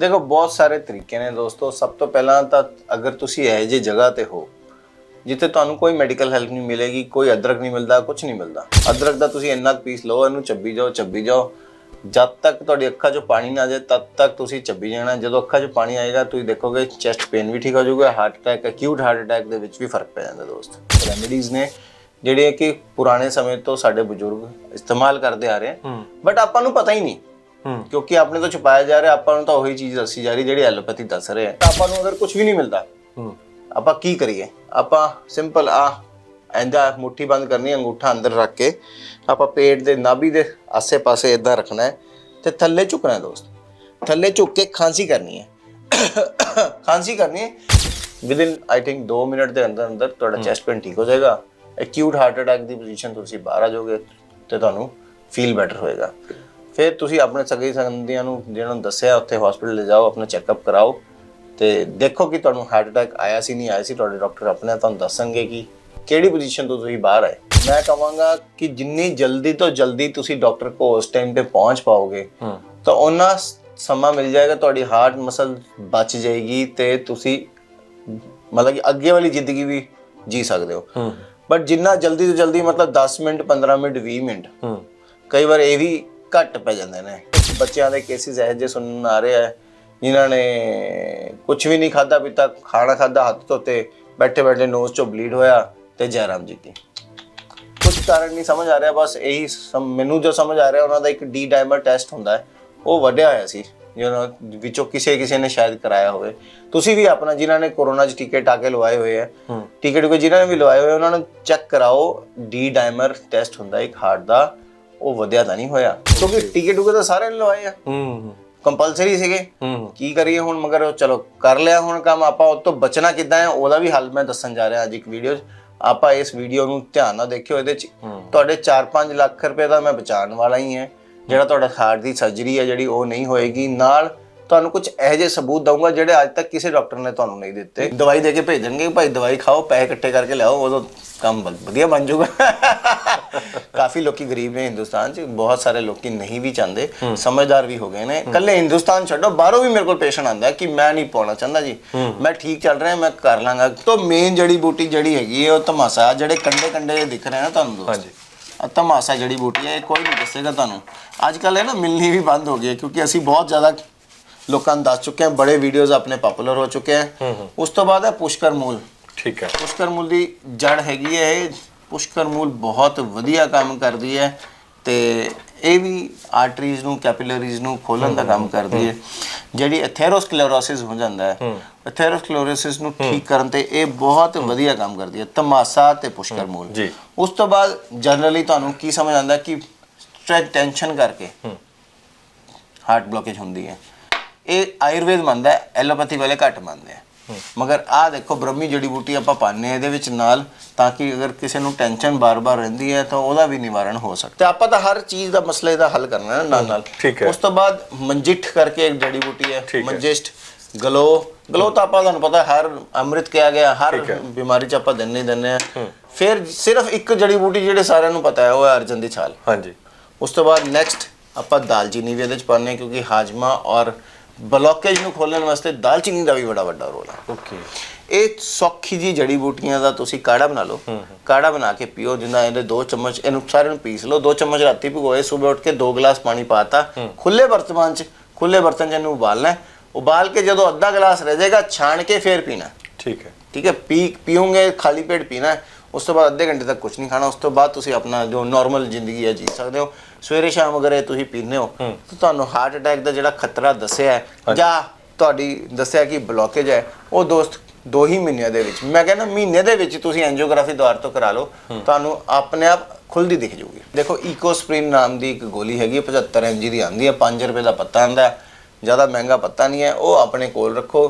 ਦੇਖੋ ਬਹੁਤ ਸਾਰੇ ਤਰੀਕੇ ਨੇ ਦੋਸਤੋ। ਸਭ ਤੋਂ ਪਹਿਲਾਂ ਤਾਂ ਅਗਰ ਤੁਸੀਂ ਇਹੋ ਜਿਹੀ ਜਗ੍ਹਾ ਤੇ ਹੋ ਜਿੱਥੇ ਤੁਹਾਨੂੰ ਕੋਈ ਮੈਡੀਕਲ ਹੈਲਪ ਨਹੀਂ ਮਿਲੇਗੀ ਕੋਈ ਅਦਰਕ ਨਹੀਂ ਮਿਲਦਾ ਕੁਝ ਨਹੀਂ ਮਿਲਦਾ। ਅਦਰਕ ਦਾ ਤੁਸੀਂ ਇੰਨਾ ਪੀਸ ਲਓ ਇਹਨੂੰ ਚੱਬੀ ਜਾਓ ਚੱਬੀ ਜਾਓ। ਜਦ ਤੱਕ ਤੁਹਾਡੀ ਅੱਖਾਂ 'ਚੋਂ ਪਾਣੀ ਨਾ ਆ ਜਾਏ ਤਦ ਤੱਕ ਤੁਸੀਂ ਚੱਬੀ ਜਾਣਾ। ਜਦੋਂ ਅੱਖਾਂ 'ਚ ਪਾਣੀ ਆਏਗਾ ਤੁਸੀਂ ਦੇਖੋਗੇ ਚੈਸਟ ਪੇਨ ਵੀ ਠੀਕ ਹੋ ਜਾਊਗਾ heart attack acute heart attack ਦੇ ਵਿੱਚ ਵੀ ਫ਼ਰਕ ਪੈ ਜਾਂਦਾ ਦੋਸਤ। ਰੈਮੇਡੀਜ਼ ਨੇ ਜਿਹੜੀਆਂ ਕਿ ਪੁਰਾਣੇ ਸਮੇਂ ਤੋਂ ਸਾਡੇ ਬਜ਼ੁਰਗ ਇਸਤੇਮਾਲ ਕਰਦੇ ਆ ਰਹੇ। ਹਨ ਬਟ ਆਪਾਂ ਨੂੰ ਪਤਾ ਹੀ ਨਹੀਂ। ਹੂੰ। ਕਿਉਂਕਿ ਆਪਣੇ ਤੋਂ ਛੁਪਾਇਆ ਜਾ ਰਿਹਾ ਆਪਾਂ ਨੂੰ ਤਾਂ ਉਹੀ ਚੀਜ਼ ਦੱਸੀ ਜਾ ਰਹੀ ਜਿਹੜੀ ਐਲੋਪੈਥੀ ਦੱਸ ਰਹੇ ਆ। ਤਾਂ ਆਪਾਂ ਨੂੰ ਅਗਰ ਕੁਝ ਵੀ ਨਹੀਂ ਮਿਲਦਾ ਹੂੰ। ਆਪਾਂ ਕੀ ਕਰੀਏ? ਆਪਾਂ ਸਿੰਪਲ ਆ ਐਂਦਾ ਮੁੱਠੀ ਬੰਦ ਕਰਨੀ ਅੰਗੂਠਾ ਅੰਦਰ ਰੱਖ ਕੇ ਆਪਾਂ ਪੇਟ ਦੇ ਨਾਭੀ ਦੇ ਆਸੇ-ਪਾਸੇ ਇਦਾਂ ਰੱਖਣਾ ਹੈ ਤੇ ਥੱਲੇ ਝੁਕਣਾ ਹੈ ਦੋਸਤ। ਥੱਲੇ ਝੁਕ ਕੇ ਖਾਂਸੀ ਕਰਨੀ ਹੈ। ਖਾਂਸੀ ਕਰਨੀ ਹੈ। ਵਿਦਿਨ ਆਈ ਥਿੰਕ 2 ਮਿੰਟ ਦੇ ਅੰਦਰ ਅੰਦਰ ਤੁਹਾਡਾ ਚੈਸਟ ਪੇਨ ਠੀਕ ਹੋ ਜਾਏਗਾ। ਐਕਿਊਟ ਹਾਰਟ ਅਟੈਕ ਦੀ ਪੋਜੀਸ਼ਨ ਤੁਸੀਂ ਬਾਹਰ ਆ ਜਾਓਗੇ ਤੇ ਤੁਹਾਨੂੰ ਫੀਲ ਬੈਟਰ ਹੋਏਗਾ। ਫਿਰ ਤੁਸੀਂ ਆਪਣੇ ਸਗੇ ਸੰਬੰਧੀਆਂ ਨੂੰ ਜਿਹਨਾਂ ਨੂੰ ਦੱਸਿਆ ਉੱਥੇ ਹਸਪੀਟਲ ਲੈ ਜਾਓ ਆਪਣਾ ਚੈੱਕਅਪ ਕਰਾਓ ਤੇ ਦੇਖੋ ਕਿ ਤੁਹਾਨੂੰ ਹਾਰਟ ਅਟੈਕ ਆਇਆ ਸੀ ਨਹੀਂ ਆਇਆ ਸੀ ਤੁਹਾਡੇ ਡਾਕਟਰ ਆਪਣੇ ਆਪ ਤੁਹਾਨੂੰ ਦੱਸਣਗੇ ਕਿ ਕਿਹੜੀ ਪੋਜੀਸ਼ਨ ਤੋਂ ਤੁਸੀਂ ਬਾਹਰ ਆਏ। ਮੈਂ ਕਹਾਂਗਾ ਕਿ ਜਿੰਨੀ ਜਲਦੀ ਤੋਂ ਜਲਦੀ ਤੁਸੀਂ ਡਾਕਟਰ ਕੋ ਉਸ ਟਾਈਮ ਤੇ ਪਹੁੰਚ ਪਾਓਗੇ ਤਾਂ ਉਹਨਾਂ ਸਮਾਂ ਮਿਲ ਜਾਏਗਾ ਤੁਹਾਡੀ ਹਾਰਟ ਮਸਲ ਬਚ ਜਾਏਗੀ ਤੇ ਤੁਸੀਂ ਮਤਲਬ ਕਿ ਅੱਗੇ ਵਾਲੀ ਜ਼ਿੰਦਗੀ ਵੀ ਜੀ ਸਕਦੇ ਹੋ। ਬਟ ਜਿੰਨਾ ਜਲਦੀ ਤੋਂ ਜਲਦੀ ਮਤਲਬ 10 ਮਿੰਟ 15 ਮਿੰਟ 20 ਮਿੰਟ ਕਈ ਵਾਰ ਇਹ ਵੀ ਘੱਟ ਪੈ ਜਾਂਦੇ ਨੇ। ਬੱਚਿਆਂ ਦੇ ਕੇਸਿਸ ਇਹੋ ਜਿਹੇ ਸੁਣਨ ਆ ਰਹੇ ਆ ਜਿਨ੍ਹਾਂ ਨੇ ਕੁਝ ਵੀ ਨਹੀਂ ਖਾਦਾ ਪੀਤਾ ਖਾਣਾ ਖਾਦਾ ਹੱਥ ਧੋਤੇ ਬੈਠੇ ਬੈਠੇ ਨੋਜ਼ ਚੋਂ ਬਲੀਡ ਹੋਇਆ ਤੇ ਜੈਰਾਮ ਜੀ ਕੀ ਕੁਝ ਕਾਰਨ ਨਹੀਂ ਸਮਝ ਆ ਰਿਹਾ ਬਸ ਇਹੀ ਮੈਨੂੰ ਜੋ ਸਮਝ ਆ ਰਿਹਾ ਉਹਨਾਂ ਦਾ ਇੱਕ ਡੀ ਡਾਈਮਰ ਟੈਸਟ ਹੁੰਦਾ ਹੈ। ਉਹ ਵੱਡਿਆ ਹੋਇਆ ਸੀ ਜਿਹਨਾਂ ਵਿੱਚੋਂ ਕਿਸੇ ਕਿਸੇ ਨੇ ਸ਼ਾਇਦ ਕਰਾਇਆ ਹੋਵੇ। ਤੁਸੀਂ ਵੀ ਆਪਣਾ ਜਿਨ੍ਹਾਂ ਨੇ ਕੋਰੋਨਾ 'ਚ ਟਿਕਟ ਆ ਕੇ ਲਵਾਏ ਹੋਏ ਆ ਟਿਕਟ ਕੋ ਜਿਨ੍ਹਾਂ ਨੇ ਵੀ ਲਵਾਏ ਹੋਏ ਉਹਨਾਂ ਨੂੰ ਚੈੱਕ ਕਰਾਓ। ਡੀ ਡਾਈਮਰ ਟੈਸਟ ਹੁੰਦਾ ਇੱਕ ਹਾਰਟ ਦਾ। ਉਹ ਵਧਿਆ ਤਾਂ ਨਹੀਂ ਹੋਇਆ। ਕਿਉਂਕਿ ਟਿਕਟ ਉਹ ਤਾਂ ਸਾਰਿਆਂ ਨੇ ਲਵਾਏ ਆ। ਹੂੰ ਕੰਪਲਸਰੀ ਸੀਗੇ। ਹੂੰ। ਕੀ ਕਰੀਏ ਹੁਣ ਮਗਰ ਚਲੋ ਕਰ ਲਿਆ ਹੁਣ ਕੰਮ। ਆਪਾਂ ਉਹ ਤੋਂ ਬਚਣਾ ਕਿੱਦਾਂ ਹੈ ਉਹਦਾ ਵੀ ਹੱਲ ਮੈਂ ਦੱਸਣ ਜਾ ਰਿਹਾ ਅੱਜ ਇੱਕ ਵੀਡੀਓ 'ਚ। ਆਪਾਂ ਇਸ ਵੀਡੀਓ ਨੂੰ ਧਿਆਨ ਨਾਲ ਦੇਖਿਓ ਇਹਦੇ 'ਚ। ਤੁਹਾਡੇ 4-5 ਲੱਖ ਰੁਪਏ ਦਾ ਮੈਂ ਬਚਾਉਣ ਵਾਲਾ ਹੀ ਹੈ ਜਿਹੜਾ ਤੁਹਾਡਾ ਹਾਰਟ ਦੀ ਸਰਜਰੀ ਹੈ ਜਿਹੜੀ ਉਹ ਨਹੀਂ ਹੋਏਗੀ। ਨਾਲ ਤੁਹਾਨੂੰ ਕੁਝ ਇਹੋ ਜਿਹੇ ਸਬੂਤ ਦਊਂਗਾ ਜਿਹੜੇ ਅੱਜ ਤੱਕ ਕਿਸੇ ਡਾਕਟਰ ਨੇ ਤੁਹਾਨੂੰ ਨਹੀਂ ਦਿੱਤੇ। ਦਵਾਈ ਦੇ ਕੇ ਭੇਜਣਗੇ ਭਾਈ ਦਵਾਈ ਖਾਓ ਪੈਸੇ ਇਕੱਠੇ ਕਰਕੇ ਲਿਆਓ ਉਦੋਂ ਕੰਮ ਵਧੀਆ ਬਣ ਜਾਊਗਾ। ਕਾਫੀ ਲੋਕੀ ਗਰੀਬ ਨੇ ਹਿੰਦੁਸਤਾਨ 'ਚ ਬਹੁਤ ਸਾਰੇ ਲੋਕੀ ਨਹੀਂ ਵੀ ਚਾਹੁੰਦੇ। ਸਮਝਦਾਰ ਵੀ ਹੋ ਗਏ ਨੇ। ਕੱਲੇ ਹਿੰਦੁਸਤਾਨ ਛੱਡੋ ਬਾਹਰੋਂ ਵੀ ਮੇਰੇ ਕੋਲ ਪੇਸ਼ੈਂਟ ਆਂਦਾ ਕਿ ਮੈਂ ਨਹੀਂ ਪਾਉਣਾ ਚਾਹੁੰਦਾ ਜੀ। ਮੈਂ ਠੀਕ ਚੱਲ ਰਿਹਾ ਮੈਂ ਕਰ ਲਾਂਗਾ। ਤੋਂ ਮੇਨ ਜੜੀ ਬੂਟੀ ਜਿਹੜੀ ਹੈਗੀ ਹੈ ਉਹ ਤਮਾਸਾ ਜਿਹੜੇ ਕੰਡੇ ਕੰਡੇ ਦਿਖ ਰਹੇ ਨੇ ਤੁਹਾਨੂੰ ਦੋਸਤ। ਹਾਂਜੀ। ਤਮਾਸਾ ਜੜੀ ਬੂਟੀ ਹੈ ਇਹ ਕੋਈ ਨਹੀਂ ਦੱਸੇਗਾ ਤੁਹਾਨੂੰ। ਅੱਜ ਕੱਲ ਇਹ ਨਾ ਮਿਲਣੀ ਵੀ ਬੰਦ ਹੋ ਗਈ ਹੈ ਕਿਉਂਕਿ ਅਸੀਂ ਬਹੁਤ ਜ਼ਿਆਦਾ ਲੋਕਾਂ ਨੂੰ ਦੱਸ ਚੁੱਕੇ ਹਾਂ ਬੜੇ ਵੀਡੀਓਜ਼ ਆਪਣੇ ਪਪੂਲਰ ਹੋ ਚੁੱਕੇ ਹਨ ਉਸ ਤੋਂ ਬਾਅਦ ਹੈ ਪੁਸ਼ਕਰ ਮੂਲ। ਠੀਕ ਹੈ। ਪੁਸ਼ਕਰ ਮੂਲ ਦੀ ਜੜ ਹੈਗੀ ਹੈ ਇਹ। ਪੁਸ਼ਕਰ ਮੂਲ ਬਹੁਤ ਵਧੀਆ ਕੰਮ ਕਰਦੀ ਹੈ ਤੇ ਇਹ ਵੀ ਆਰਟਰੀਜ਼ ਨੂੰ ਕੈਪਿਲਰੀਜ਼ ਨੂੰ ਖੋਲਣ ਦਾ ਕੰਮ ਕਰਦੀ ਹੈ। ਜਿਹੜੀ ਐਥੇਰੋਸਕਲੇਰੋਸਿਸ ਹੋ ਜਾਂਦਾ ਹੈ। ਐਥੇਰੋਸਕਲੇਰੋਸਿਸ ਨੂੰ ਠੀਕ ਕਰਨ ਤੇ ਇਹ ਬਹੁਤ ਵਧੀਆ ਕੰਮ ਕਰਦੀ ਹੈ। ਤਮਾਸਾ ਤੇ ਪੁਸ਼ਕਰ ਮੂਲ। ਜੀ। ਉਸ ਤੋਂ ਬਾਅਦ ਜਨਰਲੀ ਤੁਹਾਨੂੰ ਕੀ ਸਮਝ ਆਉਂਦਾ ਕਿ ਸਟ੍ਰੈਸ ਟੈਨਸ਼ਨ ਕਰਕੇ ਹਾਰਟ ਬਲੋਕੇਜ ਹੁੰਦੀ ਹੈ। ਇਹ ਆਯੁਰਵੇਦ ਮੰਨਦਾ ਐਲੋਪੈਥੀ ਵਾਲੇ ਘੱਟ ਮੰਨਦੇ ਆ। ਮਗਰ ਆ ਦੇਖੋ ਬ੍ਰਹਮੀ ਜੜੀ ਬੂਟੀ ਆਪਾਂ ਹਾਂ ਇਹਦੇ ਵਿੱਚ ਨਾਲ ਤਾਂ ਕਿ ਅਗਰ ਕਿਸੇ ਨੂੰ ਟੈਨਸ਼ਨ ਬਾਰ-ਬਾਰ ਰਹਿੰਦੀ ਹੈ ਤਾਂ ਉਹਦਾ ਵੀ ਨਿਵਾਰਣ ਹੋ ਸਕਦਾ। ਤੇ ਆਪਾਂ ਤਾਂ ਹਰ ਚੀਜ਼ ਦਾ ਮਸਲੇ ਦਾ ਹੱਲ ਕਰਨਾ ਹੈ ਨਾਲ ਨਾਲ। ਉਸ ਤੋਂ ਬਾਅਦ ਮੰਜਿਠ ਕਰਕੇ ਇੱਕ ਜੜੀ ਬੂਟੀ ਹੈ। ਮੰਜਿਸ਼ਟ ਗਲੋ। ਗਲੋ ਤਾਂ ਆਪਾਂ ਤੁਹਾਨੂੰ ਪਤਾ ਹਰ ਅੰਮ੍ਰਿਤ ਕਿਹਾ ਗਿਆ ਹਰ। ਬਿਮਾਰੀ ਚ ਆਪਾਂ ਦਿੰਨੇ ਦਿੰਨੇ ਆ ਫਿਰ ਸਿਰਫ ਇੱਕ ਜੜੀ ਬੂਟੀ ਜਿਹੜੇ ਸਾਰਿਆਂ ਨੂੰ ਪਤਾ ਹੈ ਉਹ ਹੈ ਅਰਜਨ ਦੀ ਛਾਲ। ਹਾਂਜੀ। ਉਸ ਤੋਂ ਬਾਅਦ ਨੈਕਸਟ ਆਪਾਂ ਦਾਲਚੀਨੀ ਵੀ ਇਹਦੇ ਚ ਪਾਉਂਦੇ ਕਿਉਂਕਿ ਹਾਜਮਾ ਔਰ ਬਲੋਕੇਜ ਨੂੰ ਖੋਲਣ ਵਾਸਤੇ ਦਾਲਚੀਨੀ ਦਾ ਵੀ ਬੜਾ ਵੱਡਾ ਰੋਲ ਹੈ ਓਕੇ ਇਹ ਸੌਖੀ ਜੀ ਜੜੀ ਬੂਟੀਆਂ ਦਾ ਤੁਸੀਂ ਕਾੜਾ ਬਣਾ ਲਓ। ਕਾੜਾ ਬਣਾ ਕੇ ਪੀਓ ਜਿੰਨਾ ਇਹਦੇ 2 ਚਮਚ ਇਹਨੂੰ ਸਾਰਿਆਂ ਨੂੰ ਪੀਸ ਲਓ। 2 ਚਮਚ ਰਾਤੀ ਭਿਗੋਏ ਸਵੇਰ ਉੱਠ ਕੇ 2 ਗਲਾਸ ਪਾਣੀ ਪਾਤਾ। ਖੁੱਲੇ ਬਰਤਨ 'ਚ ਖੁੱਲੇ ਬਰਤਨ 'ਚ ਇਹਨੂੰ ਉਬਾਲਣਾ। ਉਬਾਲ ਕੇ ਜਦੋਂ ਅੱਧਾ ਗਲਾਸ ਰਹਿ ਜਾਏਗਾ ਛਾਣ ਕੇ ਫੇਰ ਪੀਣਾ। ਠੀਕ ਹੈ। ਠੀਕ ਹੈ ਪੀ ਪੀਓਗੇ ਖਾਲੀ ਪੇਟ ਪੀਣਾ। ਉਸ ਤੋਂ ਬਾਅਦ ਅੱਧੇ ਘੰਟੇ ਤੱਕ ਕੁਝ ਨਹੀਂ ਖਾਣਾ ਉਸ ਤੋਂ ਬਾਅਦ ਤੁਸੀਂ ਆਪਣਾ ਜੋ ਨਾਰਮਲ ਜ਼ਿੰਦਗੀ ਹੈ ਜੀ ਸਕਦੇ ਹੋ। ਸਵੇਰੇ ਸ਼ਾਮ ਅਗਰ ਇਹ ਤੁਸੀਂ ਪੀਂਦੇ ਹੋ ਤਾਂ ਤੁਹਾਨੂੰ ਹਾਰਟ ਅਟੈਕ ਦਾ ਜਿਹੜਾ ਖਤਰਾ ਦੱਸਿਆ ਹੈ ਜਾਂ ਤੁਹਾਡੀ ਦੱਸਿਆ ਕਿ ਬਲੋਕੇਜ ਹੈ ਉਹ ਦੋਸਤ ਦੋ ਹੀ ਮਹੀਨਿਆਂ ਦੇ ਵਿੱਚ ਮੈਂ ਕਹਿੰਦਾ ਮਹੀਨੇ ਦੇ ਵਿੱਚ ਤੁਸੀਂ ਐਂਜੀਓਗ੍ਰਾਫੀ ਦੁਆਰ ਤੋਂ ਕਰਾ ਲਓ ਤੁਹਾਨੂੰ ਆਪਣੇ ਆਪ ਖੁੱਲਦੀ ਦਿਖ ਜਾਊਗੀ। ਦੇਖੋ ਈਕੋਸਪ੍ਰਿਨ ਨਾਮ ਦੀ ਇੱਕ ਗੋਲੀ ਹੈਗੀ ਹੈ, 75 mg ਦੀ ਆਂਦੀ ਹੈ 5 ਰੁਪਏ ਦਾ ਪੱਤਾ ਆਂਦਾ ਜ਼ਿਆਦਾ ਮਹਿੰਗਾ ਪੱਤਾ ਨਹੀਂ ਹੈ ਉਹ ਆਪਣੇ ਕੋਲ ਰੱਖੋ।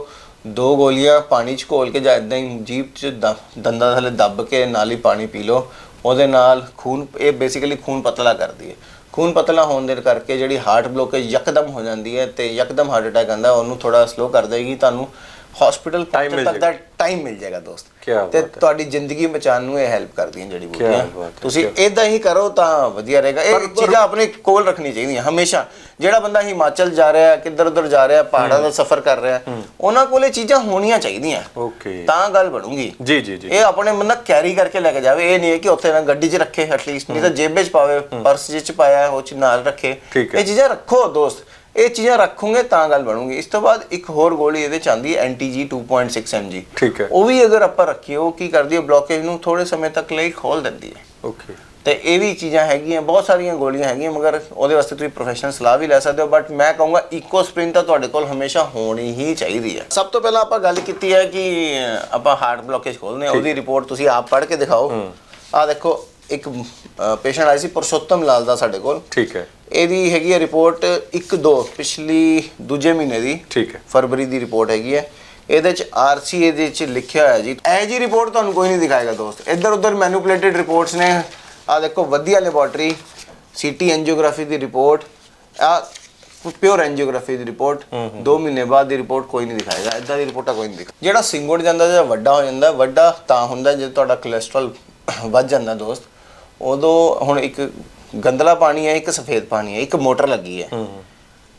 ਦੋ ਗੋਲੀਆਂ ਪਾਣੀ ਚ ਘੋਲ ਕੇ ਜਾਂ ਇਦਾਂ ਹੀ ਜੀਭ ਚ ਦ ਦੰਦਾਂ ਥੱਲੇ ਦੱਬ ਕੇ ਨਾਲ ਹੀ ਪਾਣੀ ਪੀ ਲਓ। ਉਹਦੇ ਨਾਲ ਖੂਨ, ਇਹ ਬੇਸਿਕਲੀ ਖੂਨ ਪਤਲਾ ਕਰਦੀ ਹੈ। ਖੂਨ ਪਤਲਾ ਹੋਣ ਦੇ ਕਰਕੇ ਜਿਹੜੀ ਹਾਰਟ ਬਲੋਕੇਜ ਯਕਦਮ ਹੋ ਜਾਂਦੀ ਹੈ ਤੇ ਯਕਦਮ ਹਾਰਟ ਅਟੈਕ ਆਂਦਾ ਉਹਨੂੰ ਥੋੜਾ ਸਲੋ ਕਰ ਦੇਗੀ, ਤੁਹਾਨੂੰ ਹਸਪੀਟਲ ਪਹੁੰਚਣ ਤੱਕ ਦਾ ਟਾਈਮ ਮਿਲ ਜਾਏਗਾ ਦੋਸਤ। ਤੇ। ਤੁਹਾਡੀ ਜ਼ਿੰਦਗੀ ਬਚਾਉਣ ਨੂੰ ਇਹ ਹੈਲਪ ਕਰਦੀਆਂ ਜੜੀ ਬੂਟੀਆਂ। ਤੁਸੀਂ ਇਦਾਂ ਹੀ। ਕਰੋ ਤਾਂ ਵਧੀਆ ਰਹੇਗਾ। ਇਹ ਚੀਜ਼ਾਂ ਆਪਣੇ ਕੋਲ ਰੱਖਣੀ ਚਾਹੀਦੀਆਂ ਹਮੇਸ਼ਾ। ਜਿਹੜਾ ਬੰਦਾ ਹਿਮਾਚਲ ਜਾ ਰਿਹਾ ਕਿੱਧਰ ਉੱਧਰ ਜਾ ਰਿਹਾ ਪਹਾੜਾਂ ਦਾ ਸਫ਼ਰ ਕਰ ਰਿਹਾ ਉਹਨਾਂ ਕੋਲ ਇਹ ਚੀਜ਼ਾਂ ਹੋਣੀਆਂ ਚਾਹੀਦੀਆਂ। ਓਕੇ। ਤਾਂ ਗੱਲ ਬਣੂਗੀ। ਜੀ ਜੀ ਜੀ। ਇਹ ਆਪਣੇ ਬੰਦਾ ਕੈਰੀ ਕਰਕੇ ਲੈ ਕੇ ਜਾਵੇ। ਇਹ ਨਹੀਂ ਹੈ ਕਿ ਉੱਥੇ ਨਾ ਗੱਡੀ 'ਚ ਰੱਖੇ ਐਟਲੀਸਟ ਨਹੀਂ ਤਾਂ ਜੇਬ ਵਿੱਚ ਪਾਵੇ ਪਰਸ 'ਚ ਪਾਇਆ ਉਹ 'ਚ ਨਾਲ ਰੱਖੇ। ਇਹ ਚੀਜ਼ਾਂ ਰੱਖੋ ਦੋਸਤ। ਇਹ ਚੀਜ਼ਾਂ ਰੱਖੋਗੇ ਤਾਂ ਗੱਲ ਬਣੂਗੀ। ਇਸ ਤੋਂ ਬਾਅਦ ਇੱਕ ਹੋਰ ਗੋਲੀ ਇਹਦੇ ਚ ਆਂਦੀ ਹੈ ਐਨਟੀਜੀ 2.6 mg ਠੀਕ ਹੈ। ਉਹ ਵੀ ਅਗਰ ਆਪਾਂ ਰੱਖੀਏ ਉਹ ਕੀ ਕਰਦੀ ਹੈ? ਬਲੋਕੇਜ ਨੂੰ ਥੋੜੇ ਸਮੇਂ ਤੱਕ ਲਈ ਖੋਲ ਦਿੰਦੀ ਹੈ। ਓਕੇ ਤੇ ਇਹ ਵੀ ਚੀਜ਼ਾਂ ਹੈਗੀਆਂ ਬਹੁਤ ਸਾਰੀਆਂ ਗੋਲੀਆਂ ਹੈਗੀਆਂ ਮਗਰ ਉਹਦੇ ਵਾਸਤੇ ਤੁਸੀਂ ਪ੍ਰੋਫੈਸ਼ਨਲ ਸਲਾਹ ਵੀ ਲੈ ਸਕਦੇ ਹੋ ਬਟ ਮੈਂ ਕਹੂੰਗਾ ਇਕੋਸਪ੍ਰਿਨ ਤਾਂ ਤੁਹਾਡੇ ਕੋਲ ਹਮੇਸ਼ਾ ਹੋਣੀ ਹੀ ਚਾਹੀਦੀ ਹੈ। ਸਭ ਤੋਂ ਪਹਿਲਾਂ ਆਪਾਂ ਗੱਲ ਕੀਤੀ ਹੈ ਕਿ ਆਪਾਂ ਹਾਰਟ ਬਲੋਕੇਜ ਖੋਲਨੇ ਆ ਉਹਦੀ ਰਿਪੋਰਟ ਤੁਸੀਂ ਆਪ ਪੜ੍ਹ ਕੇ ਦਿਖਾਓ। ਆਹ ਦੇਖੋ ਇੱਕ ਪੇਸ਼ੈਂਟ ਆਈ ਸੀ ਪੁਰਸ਼ੋਤਮ ਲਾਲ ਦਾ ਸਾਡੇ ਕੋਲ। ਠੀਕ ਹੈ। ਇਹਦੀ ਹੈਗੀ ਹੈ ਰਿਪੋਰਟ 1 2 ਪਿਛਲੀ ਦੂਜੇ ਮਹੀਨੇ ਦੀ। ਠੀਕ ਹੈ। ਫਰਵਰੀ ਦੀ ਰਿਪੋਰਟ ਹੈਗੀ ਹੈ ਇਹਦੇ ਚ ਆਰਸੀ ਇਹਦੇ ਚ ਲਿਖਿਆ ਹੋਇਆ ਜੀ। ਇਹ ਜੀ ਰਿਪੋਰਟ ਤੁਹਾਨੂੰ ਕੋਈ ਨਹੀਂ ਦਿਖਾਏਗਾ ਦੋਸਤ। ਇੱਧਰ ਉੱਧਰ ਮੈਨੂਪੂਲੇਟਡ ਰਿਪੋਰਟਸ ਨੇ। ਆ ਦੇਖੋ ਵਧੀਆ ਲੈਬੋਰਟਰੀ ਸੀਟੀ ਐਂਜੀਓਗ੍ਰਾਫੀ ਦੀ ਰਿਪੋਰਟ ਆ ਪਿਓਰ ਐਂਜੀਓਗ੍ਰਾਫੀ ਦੀ ਰਿਪੋਰਟ 2 ਮਹੀਨੇ ਬਾਅਦ ਦੀ ਰਿਪੋਰਟ ਕੋਈ ਨਹੀਂ ਦਿਖਾਏਗਾ। ਇਦਾਂ ਦੀ ਰਿਪੋਰਟਾਂ ਕੋਈ ਨਹੀਂ ਦਿਖਾ ਜਿਹੜਾ ਸਿੰਗੁੜ ਜਾਂਦਾ ਜਾਂ ਵੱਡਾ ਹੋ ਜਾਂਦਾ ਵੱਡਾ ਤਾਂ ਹੁੰਦਾ ਜੇ ਤੁਹਾਡਾ ਕੋਲੇਸਟ੍ਰੋਲ ਵੱਧ ਜਾਂਦਾ ਦੋਸਤ। ਉਦੋਂ ਹੁਣ ਇੱਕ ਗੰਦਲਾ ਪਾਣੀ ਹੈ ਇੱਕ ਸਫੇਦ ਪਾਣੀ ਹੈ ਇੱਕ ਮੋਟਰ ਲੱਗੀ ਹੈ।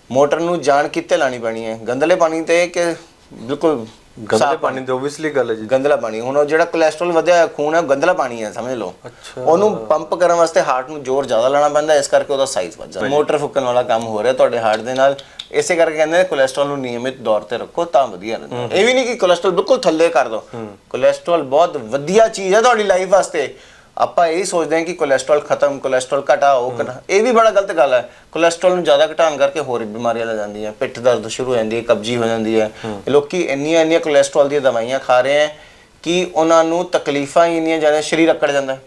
ਮੋਟਰ ਨੂੰ ਜਾਣ ਕਿੱਥੇ ਲਾਣੀ ਪੈਣੀ ਹੈ? ਗੰਦਲੇ ਪਾਣੀ ਤੇ ਕਿ ਬਿਲਕੁਲ ਗੰਦੇ ਸਾਫ਼ ਪਾਣੀ ਦੀ ਓਬਵੀਅਸਲੀ ਗੱਲ ਹੈ ਜੀ। ਗੰਦਲਾ ਪਾਣੀ ਹੁਣ ਉਹ ਜਿਹੜਾ ਕੋਲੇਸਟ੍ਰੋਲ ਵਧਿਆ ਹੋਇਆ ਖੂਨ ਹੈ ਗੰਦਲਾ ਪਾਣੀ ਹੈ ਸਮਝ ਲਓ। ਉਹਨੂੰ ਪੰਪ ਕਰਨ ਵਾਸਤੇ ਹਾਰਟ ਨੂੰ ਜ਼ੋਰ ਜ਼ਿਆਦਾ ਲਾਣਾ ਪੈਂਦਾ ਇਸ ਕਰਕੇ ਉਹਦਾ ਸਾਈਜ਼ ਵੱਧ ਜਾਂਦਾ। ਮੋਟਰ ਫੁੱਕਣ ਵਾਲਾ ਕੰਮ ਹੋ ਰਿਹਾ ਤੁਹਾਡੇ ਹਾਰਟ ਦੇ ਨਾਲ। ਇਸੇ ਕਰਕੇ ਕਹਿੰਦੇ ਨੇ ਕੋਲੇਸਟ੍ਰੋਲ ਨੂੰ ਨਿਯਮਿਤ ਦੌਰ ਤੇ ਰੱਖੋ ਤਾਂ ਵਧੀਆ ਰਹਿੰਦਾ। ਇਹ ਵੀ ਨਹੀਂ ਕਿ ਕੋਲੇਸਟ੍ਰੋਲ ਬਿਲਕੁਲ ਥੱਲੇ ਕਰ ਦਿਓ ਕੋਲੇਸਟ੍ਰੋਲ ਬਹੁਤ ਵਧੀਆ ਚੀਜ਼ ਹੈ ਤੁਹਾਡੀ ਲਾਈਫ ਵਾਸਤੇ। ਆਪਾਂ ਇਹ ਸੋਚਦੇ ਹਾਂ ਕਿ ਕੋਲੇਸਟ੍ਰੋਲ ਖਤਮ ਕੋਲੇਸਟ੍ਰੋਲ ਘਟਾ ਉਹ ਘਟਾ। ਇਹ ਵੀ ਬੜਾ ਗਲਤ ਗੱਲ ਹੈ। ਕੋਲੇਸਟ੍ਰੋਲ ਨੂੰ ਜ਼ਿਆਦਾ ਘਟਾਉਣ ਕਰਕੇ ਹੋਰ ਬਿਮਾਰੀਆਂ ਲੱਗ ਜਾਂਦੀਆਂ ਪਿੱਠ ਦਰਦ ਸ਼ੁਰੂ ਹੋ ਜਾਂਦੀ ਹੈ ਕਬਜੀ ਹੋ ਜਾਂਦੀ ਹੈ। ਲੋਕੀ ਇੰਨੀਆਂ ਇੰਨੀਆਂ ਕੋਲੇਸਟ੍ਰੋਲ ਦੀਆਂ ਦਵਾਈਆਂ ਖਾ ਰਹੇ ਹੈ ਕਿ ਉਹਨਾਂ ਨੂੰ ਤਕਲੀਫਾਂ ਹੀ ਇੰਨੀਆਂ ਜ਼ਿਆਦਾ ਸਰੀਰ ਅਕੜ ਜਾਂਦਾ ਹੈ।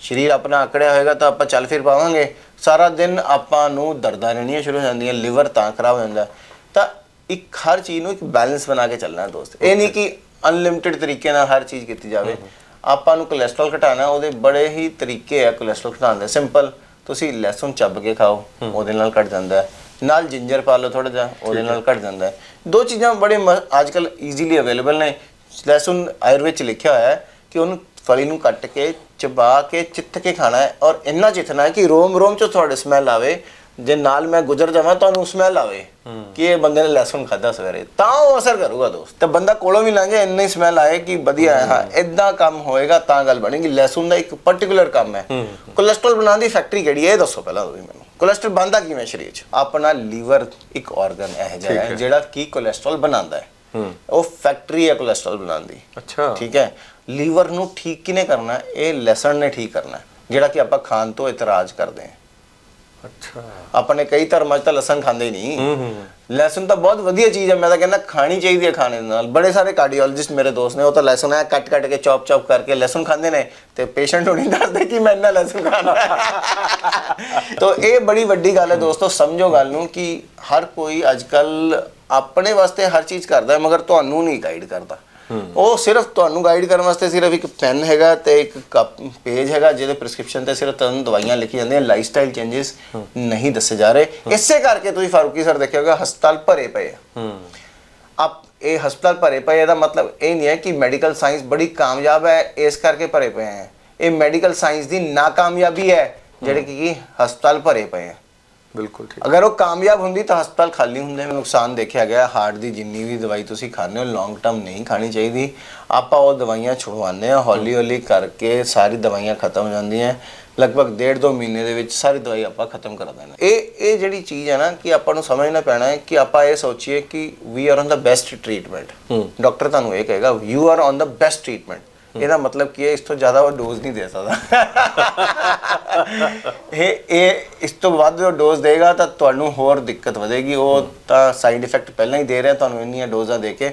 ਸਰੀਰ ਆਪਣਾ ਆਕੜਿਆ ਹੋਏਗਾ ਤਾਂ ਆਪਾਂ ਚੱਲ ਫਿਰ ਪਾਵਾਂਗੇ। ਸਾਰਾ ਦਿਨ ਆਪਾਂ ਨੂੰ ਦਰਦਾਂ ਰਹਿਣੀਆਂ ਸ਼ੁਰੂ ਹੋ ਜਾਂਦੀਆਂ ਲਿਵਰ ਤਾਂ ਖਰਾਬ ਹੋ ਜਾਂਦਾ। ਤਾਂ ਇੱਕ ਹਰ ਚੀਜ਼ ਨੂੰ ਇੱਕ ਬੈਲੈਂਸ ਬਣਾ ਕੇ ਚੱਲਣਾ ਦੋਸਤ। ਇਹ ਨਹੀਂ ਕਿ ਅਨਲਿਮਿਟਿਡ ਤਰੀਕੇ ਨਾਲ ਹਰ ਚੀਜ਼ ਕੀਤੀ ਜਾਵੇ। ਆਪਾਂ ਨੂੰ ਕੋਲੇਸਟ੍ਰੋਲ ਘਟਾਉਣਾ ਉਹਦੇ ਬੜੇ ਹੀ ਤਰੀਕੇ ਆ ਕੋਲੇਸਟ੍ਰੋਲ ਘਟਾਉਣ ਦੇ। ਸਿੰਪਲ ਤੁਸੀਂ ਲਹਿਸਨ ਚੱਬ ਕੇ ਖਾਓ ਉਹਦੇ ਨਾਲ ਘਟ ਜਾਂਦਾ ਹੈ। ਨਾਲ ਜਿੰਜਰ ਪਾ ਲਓ ਥੋੜਾ ਜਿਹਾ ਉਹਦੇ ਨਾਲ ਘਟ ਜਾਂਦਾ ਹੈ। ਦੋ ਚੀਜ਼ਾਂ ਬੜੇ ਅੱਜ ਕੱਲ ਈਜ਼ੀਲੀ ਅਵੇਲੇਬਲ ਨੇ। ਲਹਿਸਨ ਆਯੁਰਵੇਦ ਚ ਲਿਖਿਆ ਹੋਇਆ ਹੈ ਕਿ ਉਹਨੂੰ ਫਲੀ ਨੂੰ ਕੱਟ ਕੇ ਚਬਾ ਕੇ ਚਿੱਥ ਕੇ ਖਾਣਾ ਹੈ। ਔਰ ਇੰਨਾ ਚਿੱਥਣਾ ਹੈ ਕਿ ਰੋਮ ਰੋਮ ਚ ਤੁਹਾਡੇ ਸਮੈਲ ਆਵੇ। ਜੇ ਨਾਲ ਮੈਂ ਗੁਜ਼ਰ ਜਾਵਾਂ ਤੁਹਾਨੂੰ ਸਮੈਲ ਆਵੇ ਕਿ ਇਹ ਬੰਦੇ ਨੇ ਲਹਿਸਨ ਖਾਦਾ ਸਵੇਰੇ ਤਾਂ ਉਹ ਅਸਰ ਕਰੂਗਾ ਦੋਸਤ। ਤੇ ਬੰਦਾ ਕੋਲੋਂ ਵੀ ਲੰਘੇ ਇੰਨਾ ਸਮੈਲ ਆਏ ਕਿ ਵਧੀਆ ਹੈ। ਹਾਂ ਇਦਾਂ ਕੰਮ ਹੋਏਗਾ ਤਾਂ ਗੱਲ ਬਣੇਗੀ। ਲਹਿਸਨ ਦਾ ਇੱਕ ਪਾਰਟਿਕੂਲਰ ਕੰਮ ਹੈ। ਕੋਲੇਸਟ੍ਰੋਲ ਬਣਾਉਣ ਦੀ ਫੈਕਟਰੀ ਕਿਹੜੀ ਹੈ? ਇਹ ਦੱਸੋ ਪਹਿਲਾਂ ਤੁਸੀਂ ਮੈਨੂੰ। ਕੋਲੇਸਟ੍ਰੋਲ ਬਣਦਾ ਕਿਵੇਂ ਸਰੀਰ 'ਚ? ਆਪਣਾ ਲੀਵਰ ਇੱਕ ਆਰਗਨ ਇਹ ਜਿਹਾ ਹੈ ਜਿਹੜਾ ਕੀ ਕੋਲੇਸਟ੍ਰੋਲ ਬਣਾਉਂਦਾ ਹੈ। ਉਹ ਫੈਕਟਰੀ ਹੈ ਕੋਲੇਸਟ੍ਰੋਲ ਬਣਾਉਣ ਦੀ। ਅੱਛਾ। ਠੀਕ ਹੈ? ਲੀਵਰ ਨੂੰ ਠੀਕ ਕਿਨੇ ਕਰਨਾ? ਇਹ ਲਸਣ ਨੇ ਠੀਕ ਕਰਨਾ। ਜਿਹੜਾ ਕਿ ਆਪਾਂ ਖਾਣ ਤੋਂ ਇਤਰਾਜ਼ ਕਰਦੇ ਹਾਂ। ਅੱਛਾ। ਆਪਣੇ ਕਈ ਧਰਮਾਂ 'ਚ ਤਾਂ ਲਸਣ ਖਾਂਦੇ ਨਹੀਂ। ਹੂੰ ਹੂੰ। ਲਸਣ ਤਾਂ ਬਹੁਤ ਵਧੀਆ ਚੀਜ਼ ਹੈ। ਮੈਂ ਤਾਂ ਕਹਿੰਦਾ ਖਾਣੀ ਚਾਹੀਦੀ ਹੈ ਖਾਣੇ ਦੇ ਨਾਲ। ਬੜੇ ਸਾਰੇ ਕਾਰਡੀਓਲੋਜਿਸਟ ਮੇਰੇ ਦੋਸਤ ਨੇ ਉਹ ਤਾਂ ਲਸਣ ਹੈ ਕੱਟ ਕੱਟ ਕੇ ਚੌਪ ਚੌਪ ਕਰਕੇ ਲਸਣ ਖਾਂਦੇ ਨੇ ਤੇ ਪੇਸ਼ੈਂਟ ਨੂੰ ਨਹੀਂ ਦੱਸਦੇ ਕਿ ਮੈਂ ਇੰਨਾ ਲਸਣ ਖਾਣਾ ਤਾਂ ਇਹ ਬੜੀ ਵੱਡੀ ਗੱਲ ਹੈ ਦੋਸਤੋ ਸਮਝੋ ਗੱਲ ਨੂੰ ਕਿ ਹਰ ਕੋਈ ਅੱਜਕੱਲ ਆਪਣੇ ਵਾਸਤੇ ਹਰ ਚੀਜ਼ ਕਰਦਾ ਹੈ ਮਗਰ ਤੁਹਾਨੂੰ ਨਹੀਂ ਗਾਈਡ ਕਰਦਾ। ਉਹ ਸਿਰਫ ਤੁਹਾਨੂੰ ਗਾਈਡ ਕਰਨ ਵਾਸਤੇ ਸਿਰਫ ਇੱਕ ਪੈਨ ਹੈਗਾ ਤੇ ਇੱਕ ਕੱਪ ਪੇਜ ਹੈਗਾ ਜਿਹਦੇ ਪ੍ਰਿਸਕ੍ਰਿਪਸ਼ਨ ਤੇ ਸਿਰਫ ਤੁਹਾਨੂੰ ਦਵਾਈਆਂ ਲਿਖੀ ਜਾਂਦੀਆਂ ਲਾਈਫ ਸਟਾਈਲ ਚੇਂਜਸ ਨਹੀਂ ਦੱਸੇ ਜਾ ਰਹੇ। ਇਸੇ ਕਰਕੇ ਤੁਸੀਂ ਫਾਰੂਕੀ ਸਰ ਦੇਖਿਆ ਹੋਗਾ ਹਸਪਤਾਲ ਭਰੇ ਪਏ ਆ। ਹੂੰ। ਆਪ ਇਹ ਹਸਪਤਾਲ ਭਰੇ ਪਏ ਇਹਦਾ ਮਤਲਬ ਇਹ ਨਹੀਂ ਹੈ ਕਿ ਮੈਡੀਕਲ ਸਾਇੰਸ ਬੜੀ ਕਾਮਯਾਬ ਹੈ ਇਸ ਕਰਕੇ ਭਰੇ ਪਏ ਹੈ ਇਹ ਮੈਡੀਕਲ ਸਾਇੰਸ ਦੀ ਨਾਕਾਮਯਾਬੀ ਹੈ ਜਿਹੜੇ ਕਿ ਕੀ ਹਸਪਤਾਲ ਭਰੇ ਪਏ ਹੈ ਬਿਲਕੁਲ ਠੀਕ। ਅਗਰ ਉਹ ਕਾਮਯਾਬ ਹੁੰਦੀ ਤਾਂ ਹਸਪਤਾਲ ਖਾਲੀ ਹੁੰਦੇ ਨੁਕਸਾਨ ਦੇਖਿਆ ਗਿਆ ਹਾਰਟ ਦੀ ਜਿੰਨੀ ਵੀ ਦਵਾਈ ਤੁਸੀਂ ਖਾਂਦੇ ਹੋ ਲੌਂਗ ਟਰਮ ਨਹੀਂ ਖਾਣੀ ਚਾਹੀਦੀ। ਆਪਾਂ ਉਹ ਦਵਾਈਆਂ ਛੁਡਵਾਉਂਦੇ ਆ ਹੌਲੀ ਹੌਲੀ ਕਰਕੇ ਸਾਰੀ ਦਵਾਈਆਂ ਖਤਮ ਹੋ ਜਾਂਦੀਆਂ ਲਗਭਗ ਡੇਢ ਦੋ ਮਹੀਨੇ ਦੇ ਵਿੱਚ ਸਾਰੀ ਦਵਾਈ ਆਪਾਂ ਖਤਮ ਕਰ ਦੇਣਾ ਇਹ ਇਹ ਜਿਹੜੀ ਚੀਜ਼ ਹੈ ਨਾ ਕਿ ਆਪਾਂ ਨੂੰ ਸਮਝਣਾ ਪੈਣਾ ਹੈ ਕਿ ਆਪਾਂ ਇਹ ਸੋਚੀਏ ਕਿ we are on the best treatment doctor ਤੁਹਾਨੂੰ ਇਹ ਕਹੇਗਾ you are on the best treatment ਇਹਦਾ ਮਤਲਬ ਕੀ ਹੈ ਇਸ ਤੋਂ ਜ਼ਿਆਦਾ ਉਹ ਡੋਜ਼ ਨਹੀਂ ਦੇ ਸਕਦਾ। ਇਹ ਇਹ ਇਸ ਤੋਂ ਵੱਧ ਜੋ ਡੋਜ਼ ਦੇਗਾ ਤਾਂ ਤੁਹਾਨੂੰ ਹੋਰ ਦਿੱਕਤ ਵਧੇਗੀ। ਉਹ ਤਾਂ ਸਾਈਡ ਇਫੈਕਟ ਪਹਿਲਾਂ ਹੀ ਦੇ ਰਿਹਾ ਤੁਹਾਨੂੰ ਇੰਨੀਆਂ ਡੋਜ਼ਾਂ ਦੇ ਕੇ